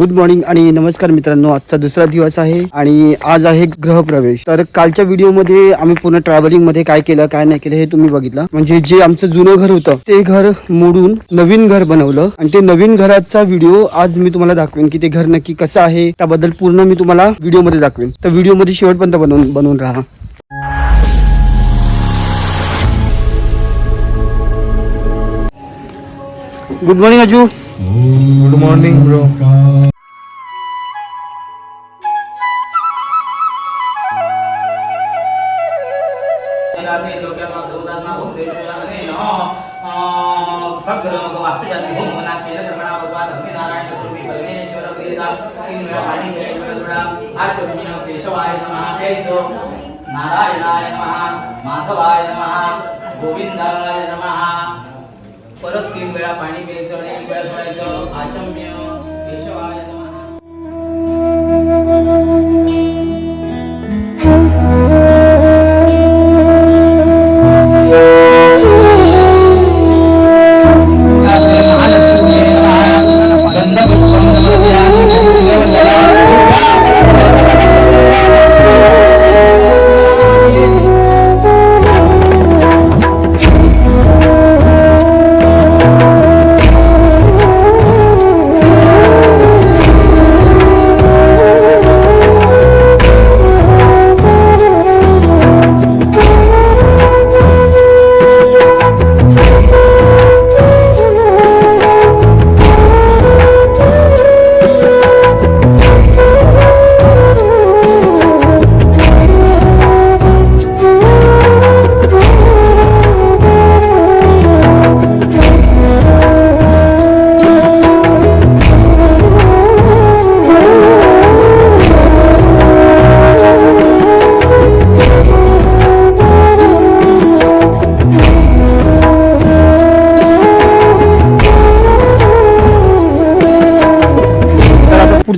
Good morning आणि नमस्कार मित्रांनो आजचा दुसरा दिवस आहे आणि आज आहे ग्रहप्रवेश. तर कालच्या व्हिडिओमध्ये आम्ही पूर्ण ट्रॅव्हलिंगमध्ये काय केलं काय नाही केलं हे तुम्ही बघितलं. म्हणजे जे आमचं जुनं घर होतं ते घर मोडून नवीन घर बनवलं. आणि ते नवीन घराचा व्हिडिओ आज मी तुम्हाला दाखवेन की ते घर नक्की कसं आहे त्याबद्दल पूर्ण मी तुम्हाला व्हिडिओमध्ये दाखवेन. तर व्हिडिओमध्ये शेवटपर्यंत बनवून बनवून राहा. Good morning Aju good morning bro नारायणाय नमः माधवाय नमः गोविंदाय नमः परत तीन वेळा पाणी प्यायचं आणि एक वेळा सोडायचं आचम्य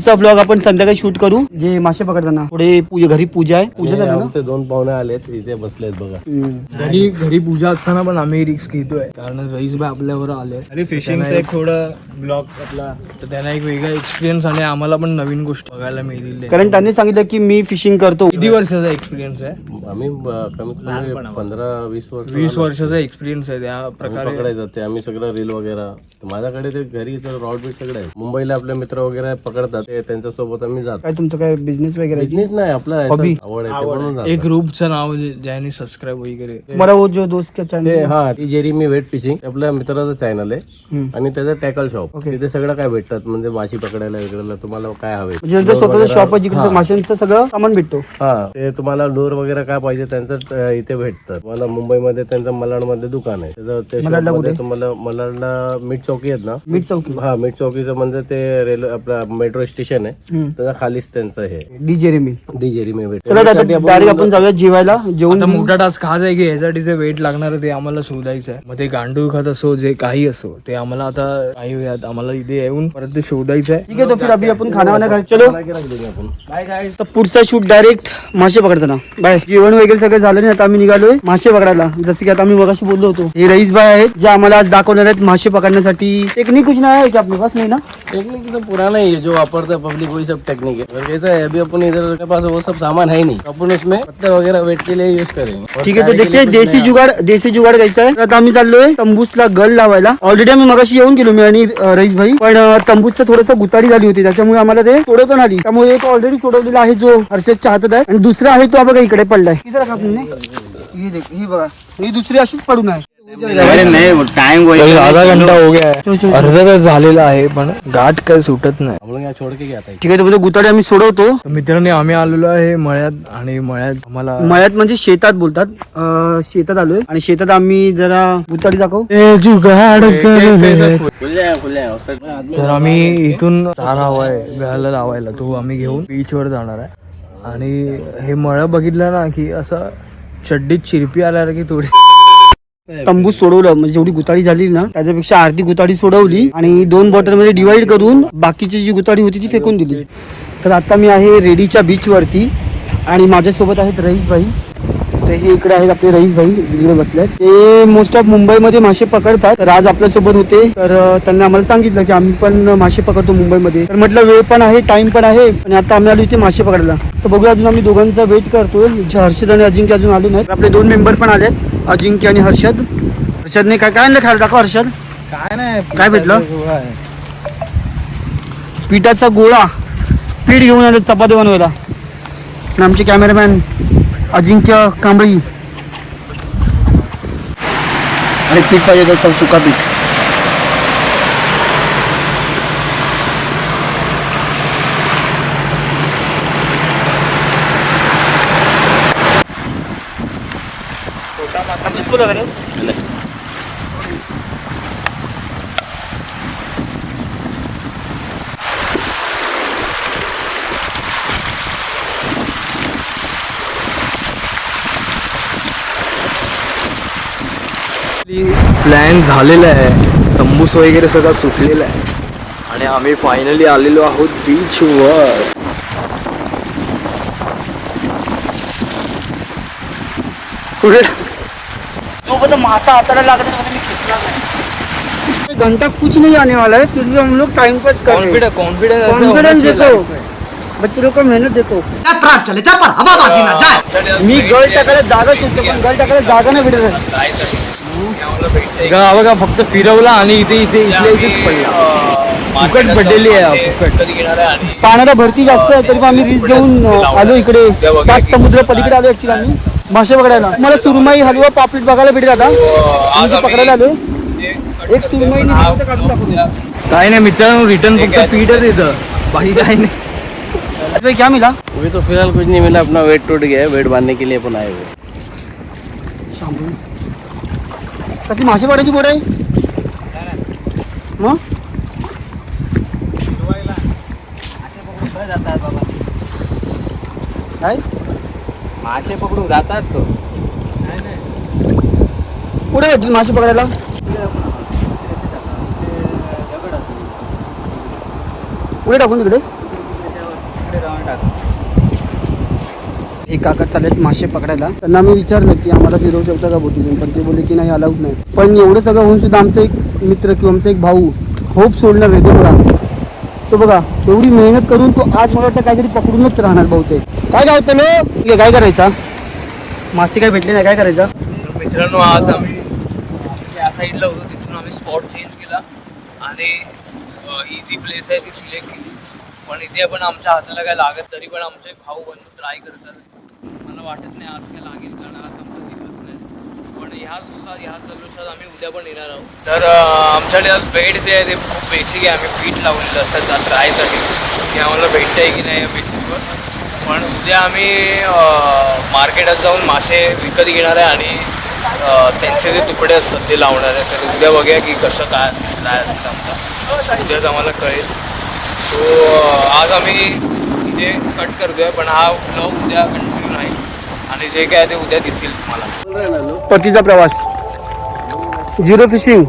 पुढचा ब्लॉग आपण संध्याकाळी शूट करू. जे मासे पकडताना पुढे पूजा घरी पूजा आहे. पूजा झाली ना? आमचे दोन पाहुणे आलेत इथे बसलेत बघा. घरी घरी पूजा असताना पण आम्ही रिक्स घेतोय. कारण रईस भाई आपल्यावर आले. अरे फिशिंगचा एक थोडं ब्लॉग आपला. तर त्यांना एक वेगळा एक्सपिरियन्स आणि आम्हाला पण नवीन गोष्ट बघायला मिळतील कारण त्यांनी सांगितलं की मी फिशिंग करतो. किती वर्षाचा एक्सपिरियन्स आहे? आम्ही कमीत कमी पंधरा वीस वर्ष वीस वर्षाचा एक्सपिरियन्स आहे त्या प्रकारे. पकडायचं ते आम्ही सगळं रील वगैरे. तर माझ्याकडे ते घरी तर रॉड बीट सगळं आहे मुंबईला आपले मित्र वगैरे पकडतात. ते त्यांच्यासोबत आम्ही जातो. काय तुमचं काय बिझनेस वगैरे आहे? बिझनेस नाही आपला Hobby. आवड आहे ते म्हणून जातो. एक ग्रुपचं नाव जे- ज्याने सबस्क्राईब वगैरे. मला वो जो दोस्त का ते चॅनल हा ती जेरी मी वेट फिशिंग ते आपल्या मित्राचं चॅनल आहे. आणि त्याचं टॅकल शॉप तिथे सगळं काय भेटतात म्हणजे माशी पकडायला वगैरे तुम्हाला काय हवे? म्हणजे त्यांचं स्वतःचं शॉप आहे जिकडे माशांचं सगळं सामान भेटतो. हा ते तुम्हाला डोर वगैरे काय पाहिजे त्यांचं अं, इथे भेटतं तुम्हाला मुंबईमध्ये त्यांचं मलाडमध्ये दुकान आहे. त्याचं ते shop मध्ये तुम्हाला मलाडला मीठ चौकी आहेत ना? मीठ चौकी. हा मीठ चौकीचं म्हणजे ते रेल्वे आपला मेट्रो स्टेशन आहे. त्याच्या खालीच त्यांचं हे. डी जेरी मी भेट चला डायरेक्ट आपण जाऊया जेवायला. जेवण मोठा टास्क हाच आहे की यासाठी जे वेट लागणार आहे ते आम्हाला शोधायचं आहे मग ते गांडूळ खत असो जे काही असो ते आम्हाला आता काही वेळात आम्हाला इथे येऊन परत ते शोधायचं आहे ठीक आहे तो फिर अभी आपण खाना वाना खाय चलो. तर पुढचा शूट डायरेक्ट मासे पकडताना बाय. जेवण वगैरे सगळं झालं नाही आता आम्ही निघालोय मासे पकडायला. जसं की आता आम्ही मगाशी बोललो होतो. हे रईस भाई आहेत जे आम्हाला आज दाखवणार आहेत मासे पकडण्यासाठी. टेक्निक कुछ नाही आहे की आपल्या पास नाही ना? टेक्निक तो पुराना ही है जो वापरता है पब्लिक वही सब टेक्निक है। और कैसा है अभी अपन इधर अपने पास वो सब सामान है ही नहीं। तो अपन उसमें पत्थर वगैरह वेट के लिए यूज करेंगे। ठीक चाय के देखते कुछ देसी जुगाड देसी जुगाड घ्यायचा आहे तर आता आम्ही चाललोय तंबूसला गल लावायला. ऑलरेडी आम्ही मगाशी येऊन गेलो मी आणि रईस भाई. पण तंबूसचं थोडंसं गुताडी झाली होती त्याच्यामुळे आम्हाला ते सोडवता आली. त्यामुळे एक ऑलरेडी सोडवलेला आहे जो हर्षद चाहतात आहे. आणि दुसरा आहे तो हा बघा इकडे पडलाय. किती रखा आपने हे देख ही बघा. ही दुसरी अशीच पडून आहे. आधा घंटा हो गया है। अर्धा तास झालेला आहे पण गाठ काय सुटत नाही। ठीक आहे म्हणजे गुताडी आम्ही सोडवतो. तर मित्रांनी आम्ही आलेलो आहे मळ्यात आणि मळ्यात आम्हाला मळ्यात म्हणजे शेतात बोलतात. अं, शेतात आलोय आणि शेतात आम्ही जरा गुताडी दाखव. ए जुगाड तर आम्ही इथून चार हवाय वेळाला लावायला तो आम्ही घेऊन बीच वर जाणार आहे. आणि हे मळं बघितलं ना की असं चड्डीत चिरपी आल्या की थोडी तंबू सोडवलं. म्हणजे जेवढी गुताडी झाली ना त्याच्यापेक्षा अर्धी गुताडी सोडवली आणि दोन बॉटलमध्ये डिवाइड करून बाकीची जी गुताडी होती ती फेकून दिली. तर आता मी आहे रेडीच्या बीच वरती आणि माझ्यासोबत आहेत रईस भाई. तर हे इकडे आहेत आपले रईस भाई जिकडे बसले ते मोस्ट ऑफ मुंबईमध्ये मासे पकडतात. तर आज आपल्यासोबत होते. तर त्यांनी आम्हाला सांगितलं की आम्ही पण मासे पकडतो मुंबईमध्ये. तर म्हटलं वेळ पण आहे टाइम पण आहे. आणि आता आम्ही आलो इथे मासे पकडायला. तर बघूया अजून आम्ही दोघांचा वेट करतोय. जे हर्षद आणि अजिंक्य अजून आले नाहीत. आपले दोन मेंबर पण आलेत अजिंक्य आणि हर्षद. हर्षदने काय काय आणलं खायला? दाखव हर्षद. काय नाही काय भेटलं? पिठाचा गोळा. पीठ घेऊन आले चपाती बनवायला. आमचे कॅमेरामॅन अजिंक्य कांबळी. आणि पीठ पाहिजे तसं सुका पीठ? प्लॅन झालेला आहे. तंबूस वगैरे सगळं सुटलेला आहे. आणि आम्ही फायनली आलेलो आहोत बीचवर पुढे तो बता मासा हाताला लागत है, तो मैं घंटा कुछ नहीं आने वाला है फिर भी हम लोग टाइम पास कर रहे हैं। कॉन्फिडेंस देखो। बच्चे का मेहनत देखो। मी गळ टाकायला जागा शोधतो पण गळ टाकायला जागा नाही भेटत. बघा फक्त फिरवला आणि इथे इथे इथल्या इथेच पडला फुकट पडलेली आहे फुकट। पाण्याला भरती जास्त आहे तरी आम्ही रिस्क घेऊन आलो इकडे। सात समुद्र पलीकडे आलो ऍक्च्युली आम्ही। मासे पकडायला मला सुरमई हलवा पापलेट बघायला भेटेल आता. आम्ही जे पकडायला आलो एक सुरमई काढून काय नाही मित्रांनो रिटर्न फक्त पीठच येतं बाकी काय नाही. अरे क्या मिला? अभी तो फिलहाल कुछ नहीं मिला अपना वेट टूट गया है वेट बांधने के लिए अपन आए हुए कसली मासे पकडायची बोट आहे मग? जातात बाबा काय? मासे पकडून जातात तो. कुठे भेटली मासे पकडायला? कुठे टाकून तिकडे. एक काका चालत मासे पकडायला. त्यांना मी विचारलं की आम्हाला फिरवू शकता का बोटीतून पण ते बोलले की नाही अलाउड नाही. पण एवढं सगळं होऊन सुद्धा आमचा एक मित्र किंवा आमचा एक भाऊ होप सोडणार नाही तो बघा तो बघा एवढी मेहनत करून तो आज मला वाटतं काहीतरी पकडूनच राहणार बहुतेक. काय काय होतं काय करायचा? मासे काय भेटले नाही काय करायचं? मित्रांनो आज आम्ही या साईडला होतो तिथून आम्ही स्पॉट चेंज केला. आणि इझी प्लेस आहे ती सिलेक्ट केली. पण इथे पण आमच्या हाताला काय लागत तरी पण आमचे भाऊ बनून ट्राय करतात. मला वाटत नाही आज काय लागेल कारण आज आमचा दिवस नाही. पण ह्या दिवसात ह्या दिवसात आम्ही उद्या पण येणार आहोत. तर आमच्याकडे आज बेड जे आहे ते खूप बेसिक आहे. आम्ही पीठ लावलेलं असतात ट्रायसाठी की आम्हाला भेटतं आहे की नाही बेसिक पण उद्या आम्ही मार्केटात जाऊन मासे विकत घेणार आहे आणि त्यांचे जे तुकडे असतात ते लावणार आहे. तर उद्या बघूया की कसं काय असेल काय असेल आमचं. उद्याच आम्हाला कळेल. सो आज आम्ही इथे कट करतोय पण हा ब्लॉग उद्या कंटिन्यू राहील आणि जे काय आहे ते उद्या दिसेल तुम्हाला. परतीचा प्रवास. Zero fishing.